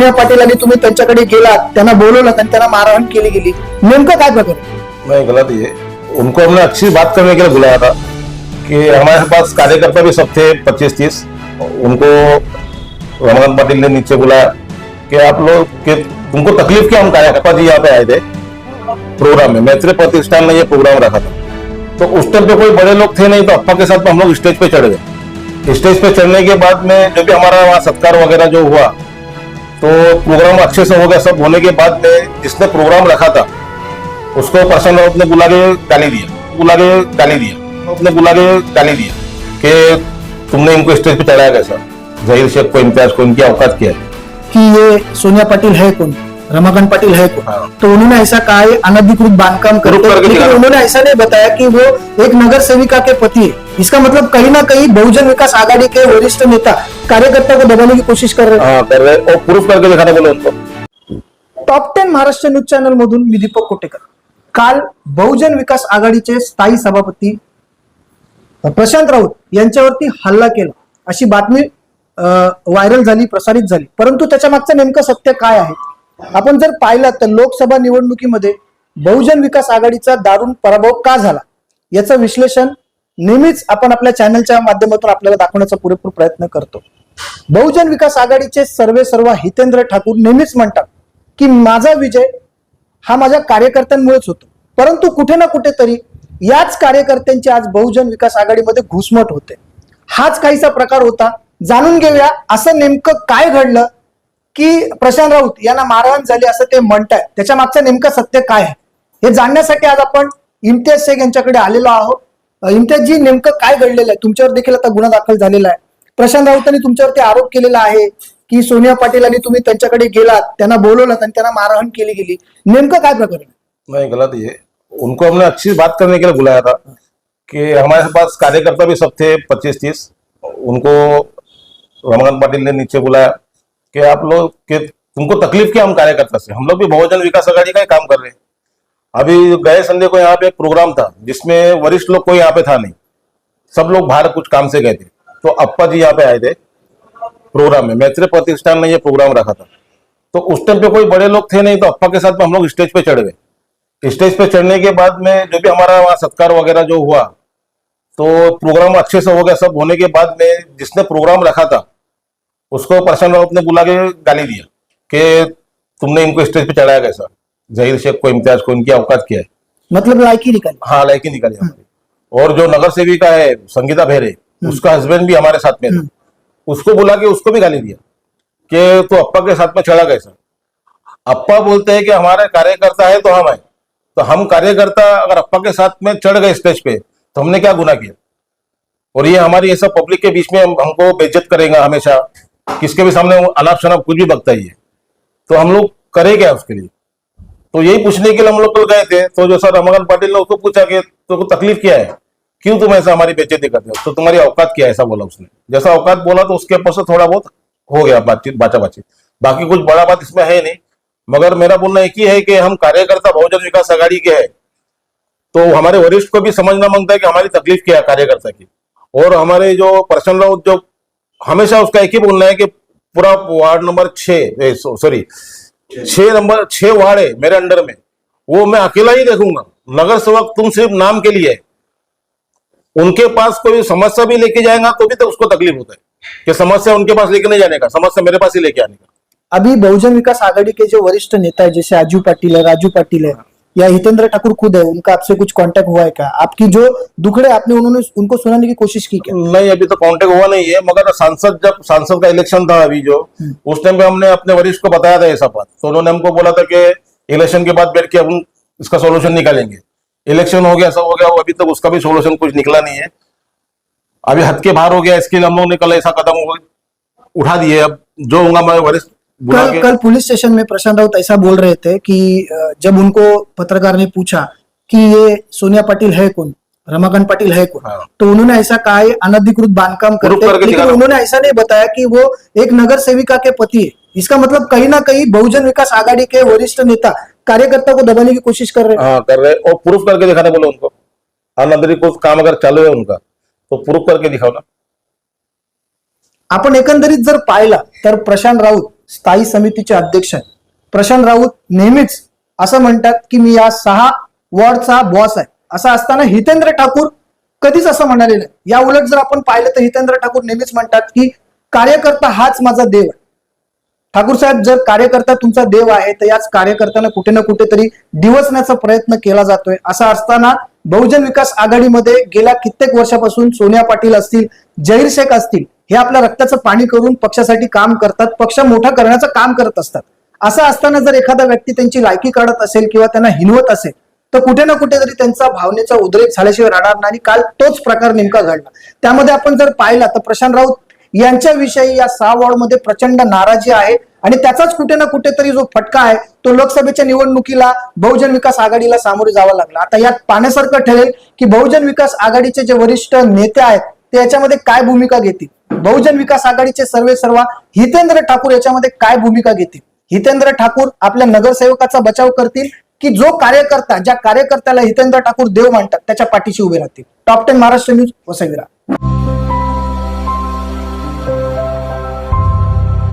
सोनिया पाटील आणि तुम्ही त्यांच्याकडे गेलात, त्यांना बोलवलं आणि त्यांना मारहाण केली गेली. नेमकं काय प्रकार? नहीं, गलत ये उनको हमने अच्छी बात करने के लिए बुलाया था कि हमारे पास कार्यकर्ता भी सब थे, पच्चीस, तीस। उनको रमन पाटिल ने नीचे बुलाया कि आप लोग कि तुमको तकलीफ़ क्या, हम कार्यकर्ता जी यहाँ पे आए थे प्रोग्राम में। मैत्री प्रतिष्ठान ने ये प्रोग्राम रखा था। तो उस टाइम पे कोई बड़े लोग थे नहीं तो अप्पा के साथ हम लोग स्टेज पे चढ़ गए। स्टेज पे चढ़ने के बाद में जो भी हमारा वहाँ सत्कार वगैरह जो हुआ तो प्रोग्राम अच्छे से हो गया सब होने के बाद में जिसने प्रोग्राम रखा था उसको प्रसन्न राउत ने बुला के गाली दिया बुला के गाली दिया उसने बुला के गाली दिया कि तुमने इनको स्टेज पे चढ़ाया कैसा? जहीर शेख को इम्तियाज को इनकी अवकात किया कि ये सोनिया पाटिल है कौन? रमाकांत पाटिल है. कौन। तो उन्होंने ऐसा कहा है अनधिकृत बांधकाम करते? लेकिन दिखाना। उन्होंने ऐसा नहीं बताया कि वो एक नगर सेविका के पति है। इसका मतलब कहीं ना कहीं बहुजन विकास आघाड़ी के वरिष्ठ नेता कार्यकर्ता को दबाने की कोशिश कर रहे हैं। हाँ कर रहे और प्रूफ करके दिखाना बोले उनको top ten Maharashtra news channel मधून मी दीपक कोटेकर. काल बहुजन विकास आघाडीचे स्थायी सभापती प्रशांत राऊत यांच्यावरती हल्ला केला. अशी बातमी व्हायरल झाली प्रसारित झाली. परंतु त्याच्या मागचं नेमकं सत्य काय आहे? आपण जर पाहिलं तर लोकसभा निवडणुकीमध्ये बहुजन विकास आघाडीचा दारुण पराभव का झाला? याचं विश्लेषण नेहमीच आपण आपल्या चॅनलच्या माध्यमातून आपल्याला दाखवण्याचा पुरेपूर प्रयत्न करतो. बहुजन विकास आघाडीचे सर्वे सर्व हितेंद्र ठाकूर नेहमीच म्हणतात की माझा विजय हा माझ्या कार्यकर्त्यांमुळेच होतो. परंतु कुठे ना कुठेतरी याच कार्यकर्त्यांची आज बहुजन विकास आघाडीमध्ये घुसमट होते. हाच काहीसा प्रकार होता. जाणून घेऊया असं नेमकं काय घडलं की प्रशांत राऊत यांना मारहाण झाली असं ते म्हणतायत. त्याच्या मागचं नेमकं सत्य काय आहे? हे जाणण्यासाठी आज आपण इम्तियाज शेख यांच्याकडे आलेलो आहोत. अं, इम्तियाजजी नेमकं काय घडलेलं आहे? तुमच्यावर देखील आता गुन्हा दाखल झालेला आहे. प्रशांत राऊतांनी तुमच्यावरती आरोप केलेला आहे की सोनिया पाटील आणि तुम्ही त्यांच्याकडे गेलात त्यांना बोलवलं आणि त्यांना मारहाण केली गेली. नेमकं काय प्रकरण नाही गलत ये उनको हमने अच्छी बात करने के लिए बुलाया था कि हमारे पास कार्यकर्ता भी सब थे पच्चीस तीस। उनको रमन पाटिल ने नीचे बुलाया। कि आप लोग के तुमको तकलीफ़ क्या हम कार्यकर्ता से? हम लोग भी बहुजन विकास आघाड़ी का ही काम कर रहे हैं। अभी गए संडे को यहाँ पे एक प्रोग्राम था, जिसमें वरिष्ठ लोग कोई यहाँ पे था नहीं। सब लोग बाहर कुछ काम से गए थे। तो अप्पा जी यहाँ पे आए थे प्रोग्राम में। मैत्री प्रतिष्ठान ने ये प्रोग्राम रखा था। तो उस टाइम पे कोई बड़े लोग थे नहीं तो अप्पा के साथ में हम लोग स्टेज पे चढ़ गए। स्टेज पे चढ़ने के बाद में जो भी हमारा वहाँ सत्कार वगैरह जो हुआ तो प्रोग्राम अच्छे से हो गया। सब होने के बाद में जिसने प्रोग्राम रखा था उसको प्रशांत राउत ने बुला के गाली दिया कि तुमने इनको स्टेज पे चढ़ाया कैसा? जहीर शेख को इम्तियाज़ को इनकी औकात क्या है? मतलब लायकी निकाली। हाँ लाइकी निकाली हमारी और जो नगर सेविका है संगीता भेरे उसका हस्बैंड भी हमारे साथ में था उसको बुला के उसको भी गाली दिया कि तू अप्पा के साथ में चढ़ा कैसा? अप्पा बोलते हैं कि हमारे कार्यकर्ता है तो हम है। तो हम कार्यकर्ता अगर अप्पा के साथ में चढ़ गए स्टेज पे तो हमने क्या गुना किया? और ये हमारी ये सब पब्लिक के बीच में हम- हमको बेइज्जत करेगा हमेशा। किसके भी सामने अनाप शनाप कुछ भी बकता ही है। तो हम लोग करे क्या उसके लिए? तो यही पूछने के लिए हम लोग कल गए थे। तो जो सर रमाकांत पाटिल ने उसको पूछा कि तुमको तकलीफ़ क्या है? क्यों तुम ऐसा हमारी बेइज्जती करते हो? तो तुम्हारी औकात क्या है? ऐसा बोला उसने। जैसा औकात बोला तो उसके ऊपर से थोड़ा बहुत हो गया बातचीत बाचा बातचीत बाकी कुछ बड़ा बात इसमें है नहीं। मगर मेरा बोलना एक ही है कि हम कार्यकर्ता बहुजन विकास आघाड़ी के है। तो हमारे वरिष्ठ को भी समझना माँगता है कि हमारी तकलीफ़ क्या है कार्यकर्ता की। और हमारे जो पर्सन राउत जो हमेशा उसका एक ही बोलना है कि पूरा ward number sorry number ward है मेरे अंडर में। वो मैं अकेला ही देखूँगा। नगर सेवक तुम सिर्फ़ नाम के लिए उनके पास कोई समस्या भी लेके जाएगा तो भी तो उसको तकलीफ़ होता है कि समस्या उनके पास लेके नहीं जाने का, समस्या मेरे पास ही लेके आने का। अभी बहुजन विकास आघाड़ी के जो वरिष्ठ नेता है, जैसे अजू पाटिल है, राजू पाटिल है या हितेंद्र ठाकुर खुद है उनका आपसे कुछ कांटेक्ट हुआ है क्या? आपकी जो दुखड़े आपने उन्होंने उनको सुनाने की कोशिश की क्या? नहीं अभी तो कांटेक्ट हुआ नहीं है मगर सांसद जब सांसद का इलेक्शन था अभी जो उस टाइम पे हमने अपने वरिष्ठ को बताया था ऐसा बात। तो उन्होंने हमको बोला था कि इलेक्शन के बाद बैठ के हम इसका सोल्यूशन निकालेंगे। इलेक्शन हो गया सब हो गया अभी तक उसका भी सोल्यूशन कुछ निकला नहीं है। अभी हद के बाहर हो गया इसके लिए हम लोगों ने कल ऐसा कदम उठा दिए। अब जो होगा मैं वरिष्ठ कल कल पुलिस स्टेशन में प्रशांत राउत ऐसा बोल रहे थे कि जब उनको पत्रकार ने पूछा कि ये सोनिया पाटिल है कौन रमाकांत पाटिल है कौन हाँ। तो उन्होंने ऐसा कहा है अनधिकृत बांधकाम करते लेकिन। उन्होंने ऐसा नहीं बताया कि वो एक नगर सेविका के पति है। इसका मतलब कहीं ना कहीं बहुजन विकास आघाड़ी के वरिष्ठ नेता कार्यकर्ता को दबाने की कोशिश कर रहे हैं। हाँ कर रहे और प्रूफ करके दिखाने बोलो उनको। को काम अगर चालू है उनका तो प्रूफ करके दिखाओ ना। आपण एकंदरीत जर पाहिला तर प्रशांत राऊत स्थायी समितीचे अध्यक्ष आहे प्रशांत राऊत नेहमीच असं म्हणतात की मी या सहा वॉर्डचा बॉस आहे. असं असताना हितेंद्र ठाकूर कधीच असं म्हणाले नाही. या उलट जर आपण पाहिलं तर हितेंद्र ठाकूर नेहमीच म्हणतात की कार्यकर्ता हाच माझा देव आहे. ठाकूर साहेब जर कार्यकर्ता तुमचा देव आहे तर याच कार्यकर्त्यांना कुठे ना कुठेतरी दिवसण्याचा प्रयत्न केला जातोय. असं असताना बहुजन विकास आघाडीमध्ये गेल्या कित्येक वर्षापासून सोनिया पाटील असतील जहीर शेख असतील हे आपल्या रक्ताचं पाणी करून पक्षासाठी काम करतात. पक्ष मोठा करण्याचं काम करत असतात. असं असताना जर एखादा व्यक्ती त्यांची लायकी काढत असेल किंवा त्यांना हिनवत असेल तर कुठे ना कुठेतरी त्यांचा भावनेचा उद्रेक झाल्याशिवाय राहणार नाही आणि काल तोच प्रकार नेमका घडला. त्यामध्ये आपण जर पाहिला तर प्रशांत राऊत यांच्याविषयी या सहा वॉर्डमध्ये प्रचंड नाराजी आहे आणि त्याचाच कुठे ना कुठेतरी जो फटका आहे तो लोकसभेच्या निवडणुकीला बहुजन विकास आघाडीला सामोरे जावा लागला. आता यात पाहण्यासारखं ठरेल की बहुजन विकास आघाडीचे जे वरिष्ठ नेते आहेत ते याच्यामध्ये काय भूमिका घेतील? बहुजन विकास आघाडीचे सर्वे सर्वा हितेंद्र ठाकूर याच्यामध्ये काय भूमिका घेतील? हितेंद्र ठाकूर आपल्या नगरसेवकाचा बचाव करतील की जो कार्यकर्ता ज्या कार्यकर्त्याला हितेंद्र ठाकूर देव मानतात त्याच्या पाठीशी उभे राहतील? Top ten Maharashtra news Vasai